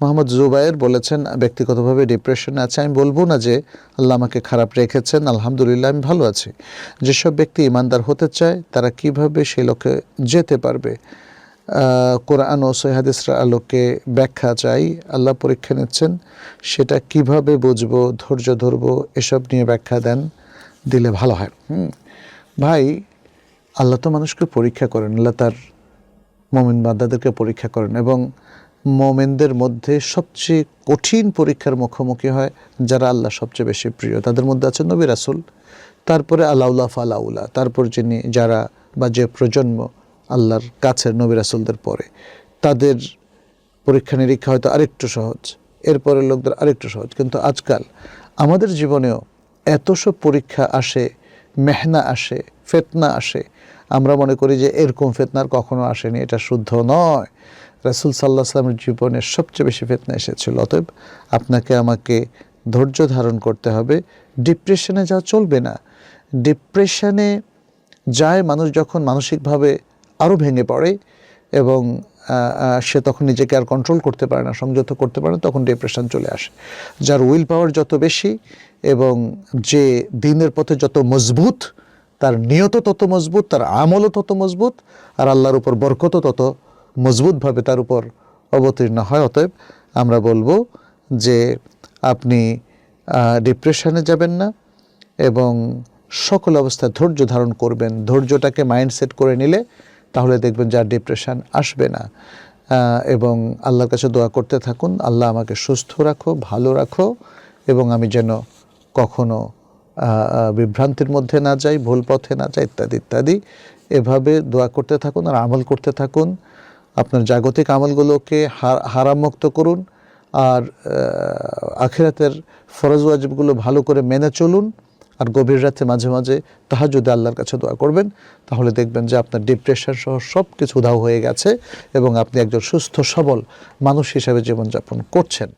মোহাম্মদ জুবায়ের বলেছেন, ব্যক্তিগতভাবে ডিপ্রেশনে আছে। আমি বলব না যে আল্লাহ আমাকে খারাপ রেখেছেন, আলহামদুলিল্লাহ আমি ভালো আছি। যেসব ব্যক্তি ইমানদার হতে চায়, তারা কীভাবে সেই লক্ষ্যে যেতে পারবে? কোরআন ও সৈহাদিসরা আলোকে ব্যাখ্যা চাই, আল্লাহ পরীক্ষা নিচ্ছেন, সেটা কীভাবে বুঝব, ধৈর্য ধরবো, এসব নিয়ে ব্যাখ্যা দেন, দিলে ভালো হয়। ভাই, আল্লাহ তো মানুষকে পরীক্ষা করেন, আল্লাহ তার মোমেন বান্দাদেরকে পরীক্ষা করেন এবং মোমেনদের মধ্যে সবচেয়ে কঠিন পরীক্ষার মুখোমুখি হয়, যারা আল্লাহ সবচেয়ে বেশি প্রিয়। তাদের মধ্যে আছে নবী রাসুল, তারপরে আলাউল্লাহ ফালাউলা, তারপর যিনি, যারা বা যে প্রজন্ম আল্লাহর কাছের নবী রাসুলদের পরে। তাদের পরীক্ষা নিরীক্ষা হয়তো আরেকটু সহজ, এরপরের লোকদের আরেকটু সহজ। কিন্তু আজকাল আমাদের জীবনেও এত সব পরীক্ষা আসে, মেহনা আসে, ফেতনা আসে, আমরা মনে করি যে এরকম ফেতনার কখনো আসেনি, এটা শুদ্ধ নয়। রাসুল সাল্লাহ সাল্লামের জীবনে সবচেয়ে বেশি ফেতনা এসেছিল। অতএব আপনাকে আমাকে ধৈর্য ধারণ করতে হবে। ডিপ্রেশনে যাওয়া চলবে না। ডিপ্রেশনে যায় মানুষ যখন মানসিকভাবে আরও ভেঙে পড়ে এবং সে তখন নিজেকে আর কন্ট্রোল করতে পারে না, সংযত করতে পারে না, তখন ডিপ্রেশন চলে আসে। যার উইল পাওয়ার যত বেশি এবং যে দিনের পথে যত মজবুত, তার নিয়ত তত মজবুত, তার আমলও তত মজবুত, আর আল্লাহর উপর বরকতও তত মজবুতভাবে তার উপর অবতীর্ণ হয়, অতএব আমরা বলব যে আপনি ডিপ্রেশনে যাবেন না এবং সকল অবস্থায় ধৈর্য ধারণ করবেন। ধৈর্যটাকে মাইন্ডসেট করে নিলে তাহলে দেখবেন যে আর ডিপ্রেশন আসবে না। এবং আল্লাহর কাছে দোয়া করতে থাকুন, আল্লাহ আমাকে সুস্থ রাখো, ভালো রাখো এবং আমি যেন কখনো বিভ্রান্তির মধ্যে না যাই, ভুল পথে না যাই, ইত্যাদি ইত্যাদি। এভাবে দোয়া করতে থাকুন আর আমল করতে থাকুন। আপনার জাগতিক আমলগুলোকে হার- হারামুক্ত করুন আর আখিরাতের ফরজ ওয়াজিবগুলো ভালো করে মেনে চলুন আর গভীর রাতে মাঝে মাঝে তাহা যদি আল্লাহর কাছে দোয়া করবেন। তাহলে দেখবেন যে আপনার ডিপ্রেশন সহ সব কিছু উধাও হয়ে গেছে এবং আপনি একজন সুস্থ সবল মানুষ হিসাবে জীবনযাপন করছেন।